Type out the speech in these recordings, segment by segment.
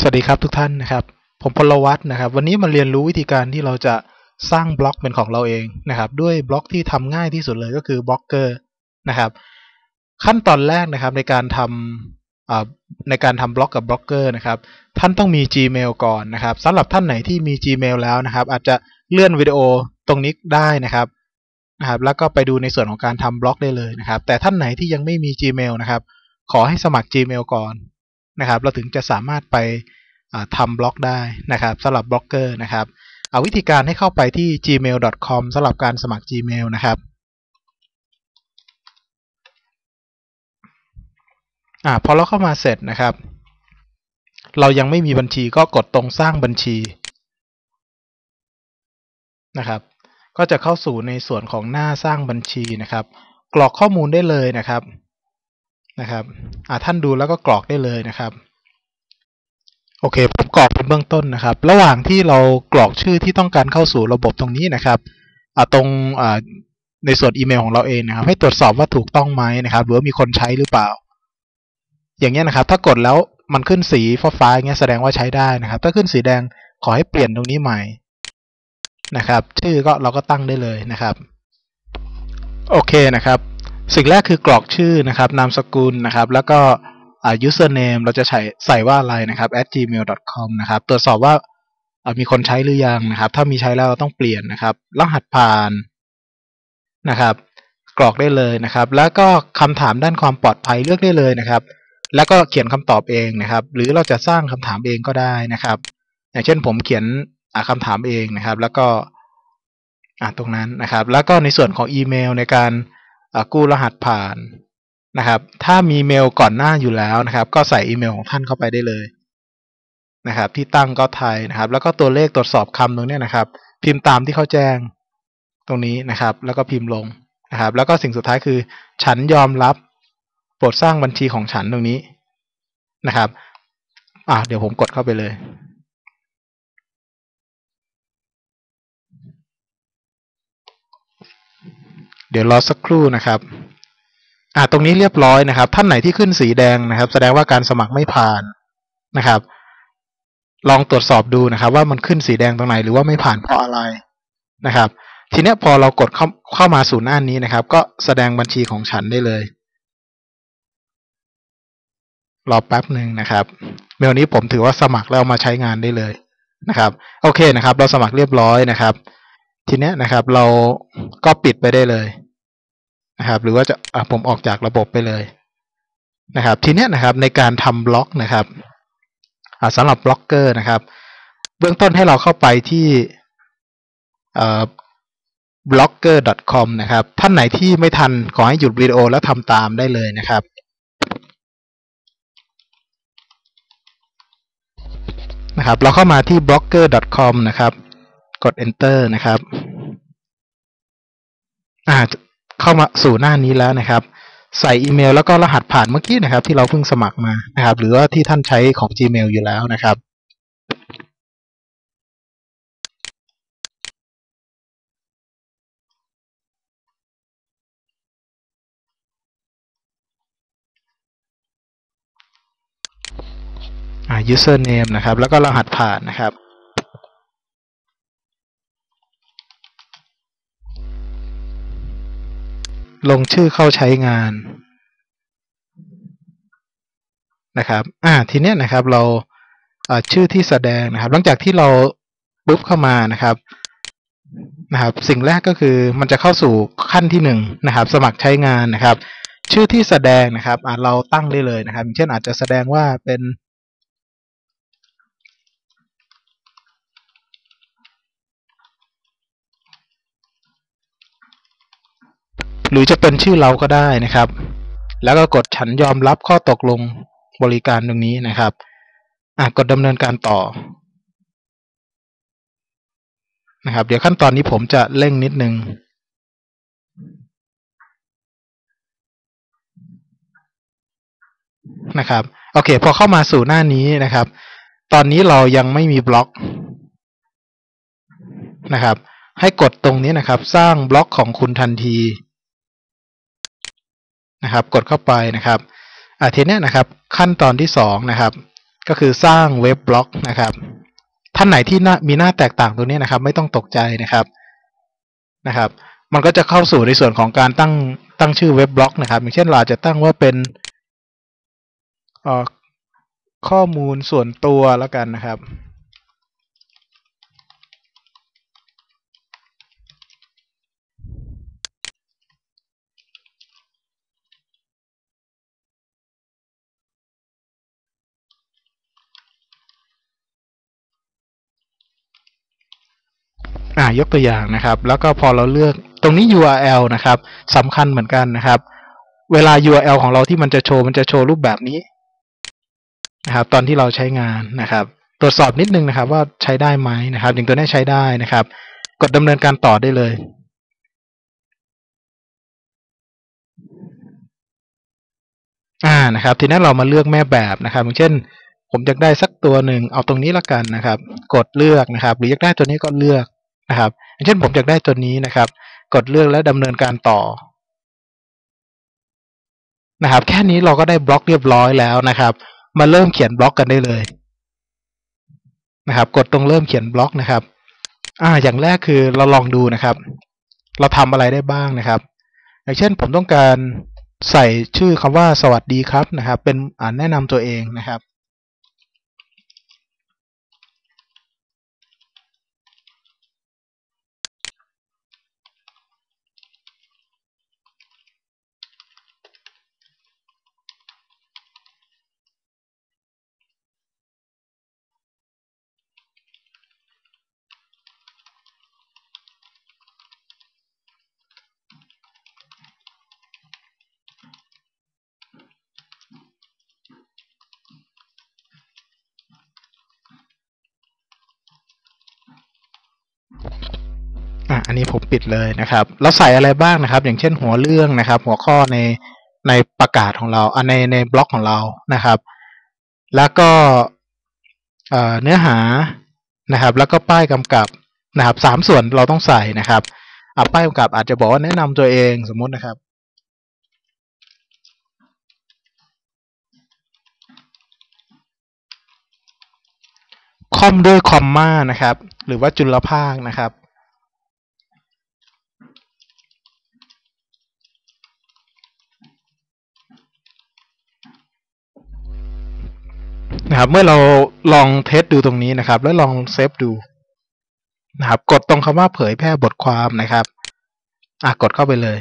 สวัสดีครับทุกท่านนะครับ ผมพลวัตนะครับ วันนี้มาเรียนรู้วิธีการที่เราจะสร้างบล็อกเป็นของเราเองนะครับ ด้วยบล็อกที่ทำง่ายที่สุดเลยก็คือบล็อกเกอร์นะครับ ขั้นตอนแรกนะครับในการทำในการทำบล็อกกับบล็อกเกอร์นะครับ ท่านต้องมี Gmail ก่อนนะครับสำหรับท่านไหนที่มี Gmail แล้วนะครับ อาจจะเลื่อนวิดีโอตรงนี้ได้นะครับนะครับ แล้วก็ไปดูในส่วนของการทำบล็อกได้เลยนะครับ แต่ท่านไหนที่ยังไม่มี Gmail นะครับ ขอให้สมัคร Gmail ก่อน นะครับ เราถึงจะสามารถไปทำบล็อกได้นะครับสำหรับบล็อกเกอร์นะครับ เอาวิธีการให้เข้าไปที่ gmail.com สำหรับการสมัคร Gmail นะครับอ่าพอเราเข้ามาเสร็จนะครับ เรายังไม่มีบัญชีก็กดตรงสร้างบัญชีนะครับ ก็จะเข้าสู่ในส่วนของหน้าสร้างบัญชีนะครับ กรอกข้อมูลได้เลยนะครับ นะครับท่านดูแล้วก็กรอกได้เลยนะครับโอเคผมกรอกเป็นเบื้องต้นนะครับ ระหว่างที่เรากรอกชื่อที่ต้องการเข้าสู่ระบบตรงนี้นะครับตรงในส่วนอีเมลของเราเองนะครับ ให้ตรวจสอบว่าถูกต้องไหมนะครับหรือว่ามีคนใช้หรือเปล่า อย่างเงี้ยนะครับ ถ้ากดแล้วมันขึ้นสีฟ้าๆอย่างเงี้ยแสดงว่าใช้ได้นะครับ ถ้าขึ้นสีแดงขอให้เปลี่ยนตรงนี้ใหม่นะครับ ชื่อก็เราก็ตั้งได้เลยนะครับ โอเคนะครับ สิ่งแรกคือกรอกชื่อนะครับ นามสกุลนะครับ แล้วก็ username เราจะใส่ใส่ว่าอะไรนะครับ at gmail.com นะครับ ตรวจสอบว่ามีคนใช้หรือยังนะครับ ถ้ามีใช้แล้วเราต้องเปลี่ยนนะครับ รหัสผ่านนะครับ กรอกได้เลยนะครับ แล้วก็คำถามด้านความปลอดภัยเลือกได้เลยนะครับ แล้วก็เขียนคำตอบเองนะครับ หรือเราจะสร้างคำถามเองก็ได้นะครับ อย่างเช่นผมเขียนคำถามเองนะครับ แล้วก็ตรงนั้นนะครับ แล้วก็ในส่วนของอีเมลในการ กู้รหัสผ่านนะครับ ถ้ามีเมลก่อนหน้าอยู่แล้วนะครับ ก็ใส่อีเมลของท่านเข้าไปได้เลยนะครับ ที่ตั้งก็ไทยนะครับ แล้วก็ตัวเลขตรวจสอบคำตรงนี้นะครับ พิมพ์ตามที่เขาแจ้งตรงนี้นะครับ แล้วก็พิมพ์ลงนะครับ แล้วก็สิ่งสุดท้ายคือ ฉันยอมรับโปรดสร้างบัญชีของฉันตรงนี้นะครับอ่าเดี๋ยวผมกดเข้าไปเลย เดี๋ยวรอสักครู่นะครับอ่าตรงนี้เรียบร้อยนะครับ ท่านไหนที่ขึ้นสีแดงนะครับ แสดงว่าการสมัครไม่ผ่านนะครับ ลองตรวจสอบดูนะครับ ว่ามันขึ้นสีแดงตรงไหนหรือว่าไม่ผ่านเพราะอะไรนะครับ ทีนี้พอเรากดเข้าเข้ามาสู่หน้านี้นะครับ ก็แสดงบัญชีของฉันได้เลยรอแป๊บหนึ่งนะครับ เมลนี้ผมถือว่าสมัครแล้วมาใช้งานได้เลยนะครับ โอเคนะครับ เราสมัครเรียบร้อยนะครับ ทีนี้นะครับ เราก็ปิดไปได้เลย นะครับ หรือว่าจะผมออกจากระบบไปเลยนะครับ ทีนี้นะครับในการทำบล็อกนะครับสำหรับบล็อกเกอร์นะครับ เบื้องต้นให้เราเข้าไปที่ blogger.com นะครับ ท่านไหนที่ไม่ทันขอให้หยุดวิดีโอแล้วทำตามได้เลยนะครับนะครับ เราเข้ามาที่ blogger.com นะครับ กด enter นะครับอ่า เข้ามาสู่หน้านี้แล้วนะครับ ใส่อีเมลแล้วก็รหัสผ่านเมื่อกี้นะครับ ที่เราเพิ่งสมัครมานะครับ หรือว่าที่ท่านใช้ของ Gmail อยู่แล้วนะครับอ่า username นะครับ แล้วก็รหัสผ่านนะครับ ลงชื่อเข้าใช้งานนะครับอ่าทีเนี้ยนะครับเราชื่อที่แสดงนะครับ หลังจากที่เราปุ๊บเข้ามานะครับนะครับ สิ่งแรกก็คือมันจะเข้าสู่ขั้นที่หนึ่งนะครับ สมัครใช้งานนะครับ ชื่อที่แสดงนะครับเราตั้งได้เลยนะครับ เช่นอาจจะแสดงว่าเป็น หรือจะเป็นชื่อเราก็ได้นะครับ แล้วก็กดฉันยอมรับข้อตกลงบริการตรงนี้นะครับอะกดดำเนินการต่อนะครับ เดี๋ยวขั้นตอนนี้ผมจะเร่งนิดนึงนะครับโอเค พอเข้ามาสู่หน้านี้นะครับ ตอนนี้เรายังไม่มีบล็อกนะครับ ให้กดตรงนี้นะครับ สร้างบล็อกของคุณทันที นะครับ กดเข้าไปนะครับอาทีนี้นะครับ ขั้นตอนที่สองนะครับก็คือสร้างเว็บบล็อกนะครับ ท่านไหนที่มีหน้าแตกต่างตรงนี้นะครับ ไม่ต้องตกใจนะครับนะครับ มันก็จะเข้าสู่ในส่วนของการตั้งตั้งชื่อเว็บบล็อกนะครับ อย่างเช่นเราจะตั้งว่าเป็นข้อมูลส่วนตัวแล้วกันนะครับ ยกตัวอย่างนะครับ แล้วก็พอเราเลือกตรงนี้ URL นะครับสำคัญเหมือนกันนะครับ เวลา URL ของเราที่มันจะโชว์มันจะโชว์รูปแบบนี้นะครับ ตอนที่เราใช้งานนะครับ ตรวจสอบนิดนึงนะครับ ว่าใช้ได้ไหมนะครับ อย่างตัวนี้ใช้ได้นะครับ กดดำเนินการต่อได้เลยอ่านะครับ ทีนี้เรามาเลือกแม่แบบนะครับอย่างเช่น ผมอยากได้สักตัวหนึ่งเอาตรงนี้ละกันนะครับ กดเลือกนะครับ หรืออยากได้ตัวนี้ก็เลือก นะครับอย่างเช่นผมอยากได้ตัวนี้นะครับ กดเลือกและดำเนินการต่อนะครับ แค่นี้เราก็ได้บล็อกเรียบร้อยแล้วนะครับ มาเริ่มเขียนบล็อกกันได้เลยนะครับ กดตรงเริ่มเขียนบล็อกนะครับ อ่า อย่างแรกคือเราลองดูนะครับ เราทำอะไรได้บ้างนะครับ อย่างเช่นผมต้องการใส่ชื่อคำว่าสวัสดีครับนะครับ เป็นอ่านแนะนำตัวเองนะครับ อันนี้ผมปิดเลยนะครับเราใส่อะไรบ้างนะครับ อย่างเช่นหัวเรื่องนะครับ หัวข้อในในประกาศของเราอันในในบล็อกของเรานะครับ แล้วก็เนื้อหานะครับ แล้วก็ป้ายกำกับนะครับสามส่วนเราต้องใส่นะครับอ่ป้ายกำกับอาจจะบอกว่าแนะนำตัวเองสมมุตินะครับคอมด้วยคอมมานะครับ หรือว่าจุลภาคนะครับ นะครับ เมื่อเราลองเทสดูตรงนี้นะครับ แล้วลองเซฟดูนะครับ กดตรงคำว่าเผยแพร่บทความนะครับอะกดเข้าไปเลย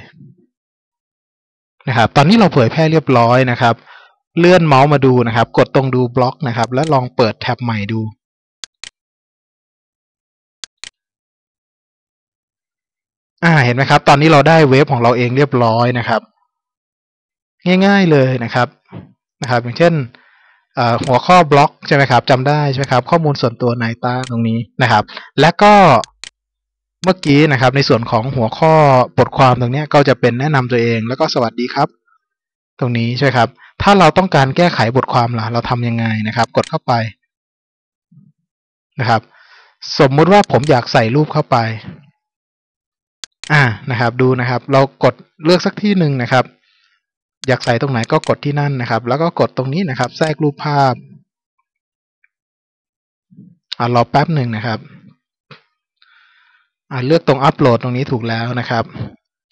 นะครับ ตอนนี้เราเผยแพร่เรียบร้อยนะครับ เลื่อนเมาส์มาดูนะครับ กดตรงดูบล็อกนะครับ แล้วลองเปิดแท็บใหม่ดูอ่าเห็นไหมครับ ตอนนี้เราได้เว็บของเราเองเรียบร้อยนะครับ ง่าย ๆเลยนะครับนะครับ อย่างเช่น หัวข้อบล็อกใช่ไหมครับจำได้ใช่ไหมครับข้อมูลส่วนตัวนายตาตรงนี้นะครับ และก็เมื่อกี้นะครับในส่วนของหัวข้อบทความตรงนี้ก็จะเป็นแนะนำตัวเองแล้วก็สวัสดีครับ ตรงนี้ใช่ไหมครับ ถ้าเราต้องการแก้ไขบทความล่ะเราทำยังไงนะครับ กดเข้าไปนะครับ สมมุติว่าผมอยากใส่รูปเข้าไป อ่านะครับ ดูนะครับ เรากดเลือกสักที่หนึ่งนะครับ อยากใส่ตรงไหนก็กดที่นั่นนะครับ แล้วก็กดตรงนี้นะครับ แทรกรูปภาพอ่ารอแป๊บหนึ่งนะครับอ่าเลือกตรงอัปโหลดตรงนี้ถูกแล้วนะครับ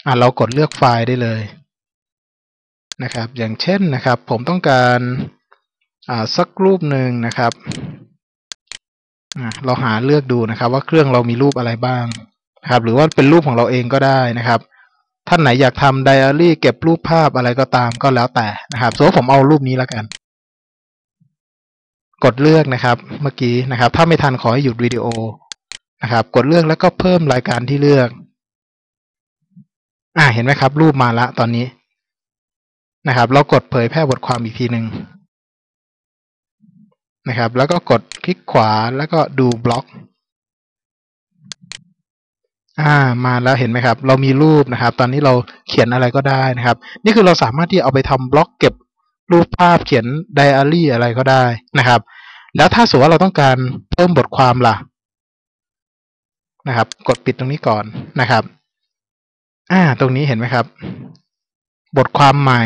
อ่าเรากดเลือกไฟล์ได้เลยนะครับ อย่างเช่นนะครับ ผมต้องการอ่าสักรูปหนึ่งนะครับอ่าเราหาเลือกดูนะครับ ว่าเครื่องเรามีรูปอะไรบ้างนะครับ หรือว่าเป็นรูปของเราเองก็ได้นะครับ ท่านไหนอยากทำไดอารี่เก็บรูปภาพอะไรก็ตามก็แล้วแต่นะครับสมมติผมเอารูปนี้แล้วกัน กดเลือกนะครับ เมื่อกี้นะครับ ถ้าไม่ทันขอให้หยุดวิดีโอนะครับ กดเลือกแล้วก็เพิ่มรายการที่เลือก อ่าเห็นไหมครับ รูปมาละตอนนี้นะครับ เรากดเผยแพร่บทความอีกทีหนึ่งนะครับ แล้วก็กดคลิกขวาแล้วก็ดูบล็อก อ่ามาแล้วเห็นไหมครับ เรามีรูปนะครับ ตอนนี้เราเขียนอะไรก็ได้นะครับ นี่คือเราสามารถที่เอาไปทำบล็อกเก็บรูปภาพเขียนไดอารี่อะไรก็ได้นะครับ แล้วถ้าสมมติว่าเราต้องการเพิ่มบทความล่ะนะครับ กดปิดตรงนี้ก่อนนะครับ อ่า ตรงนี้เห็นไหมครับ บทความใหม่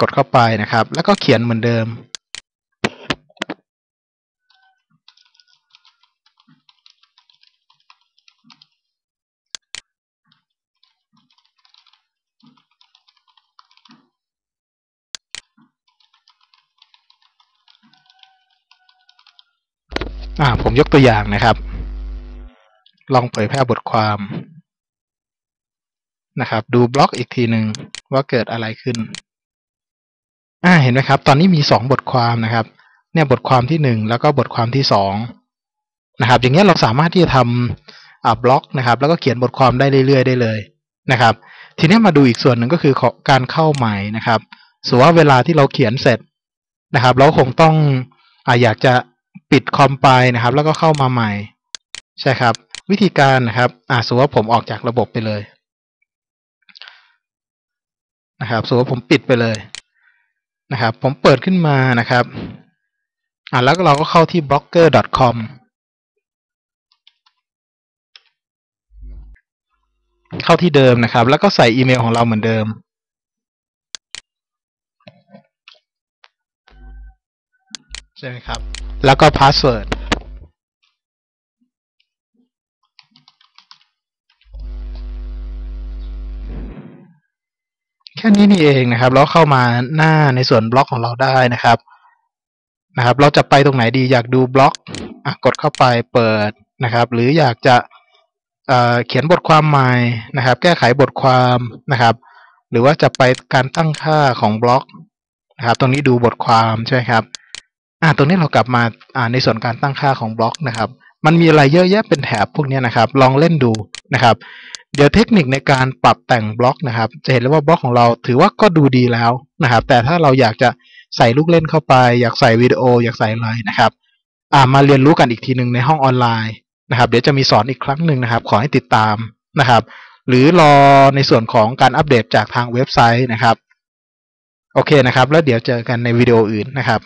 กดเข้าไปนะครับ แล้วก็เขียนเหมือนเดิม อ่าผมยกตัวอย่างนะครับ ลองเผยแพร่บทความนะครับ ดูบล็อกอีกทีหนึ่งว่าเกิดอะไรขึ้นอ่าเห็นไหมครับ ตอนนี้มีสองบทความนะครับ เนี่ยบทความที่หนึ่งแล้วก็บทความที่สองนะครับ อย่างเงี้ยเราสามารถที่จะทำอ่าบล็อกนะครับ แล้วก็เขียนบทความได้เรื่อยๆได้เลยนะครับ ทีนี้มาดูอีกส่วนหนึ่งก็คือการเข้าใหม่นะครับสมมติว่าเวลาที่เราเขียนเสร็จนะครับ เราคงต้องอ่าอยากจะ ปิดคอมไปนะครับ แล้วก็เข้ามาใหม่ ใช่ครับ วิธีการนะครับอ่าสมมติว่าผมออกจากระบบไปเลยนะครับสมมติว่าผมปิดไปเลยนะครับ ผมเปิดขึ้นมานะครับอ่าแล้วเราก็เข้าที่ blogger.com เข้าที่เดิมนะครับ แล้วก็ใส่อีเมลของเราเหมือนเดิมใช่ไหมครับ แล้วก็พาสเวิร์ดแค่นี้นี่เองนะครับ แล้วเข้ามาหน้าในส่วนบล็อกของเราได้นะครับนะครับ เราจะไปตรงไหนดีอยากดูบล็อกอกดเข้าไปเปิดนะครับ หรืออยากจะเขียนบทความใหม่นะครับ แก้ไขบทความนะครับ หรือว่าจะไปการตั้งค่าของบล็อกนะครับ ตรงนี้ดูบทความใช่ไหมครับ อ่าตรงนี้เรากลับมาอ่าในส่วนการตั้งค่าของบล็อกนะครับ มันมีอะไรเยอะแยะเป็นแถบพวกนี้นะครับ ลองเล่นดูนะครับ เดี๋ยวเทคนิคในการปรับแต่งบล็อกนะครับ จะเห็นเลยว่าบล็อกของเราถือว่าก็ดูดีแล้วนะครับ แต่ถ้าเราอยากจะใส่ลูกเล่นเข้าไป อยากใส่วิดีโอ อยากใส่อะไรนะครับ อ่ามาเรียนรู้กันอีกทีหนึ่งในห้องออนไลน์นะครับ เดี๋ยวจะมีสอนอีกครั้งหนึ่งนะครับ ขอให้ติดตามนะครับ หรือรอในส่วนของการอัปเดตจากทางเว็บไซต์นะครับ โอเคนะครับ แล้วเดี๋ยวเจอกันในวิดีโออื่นนะครับ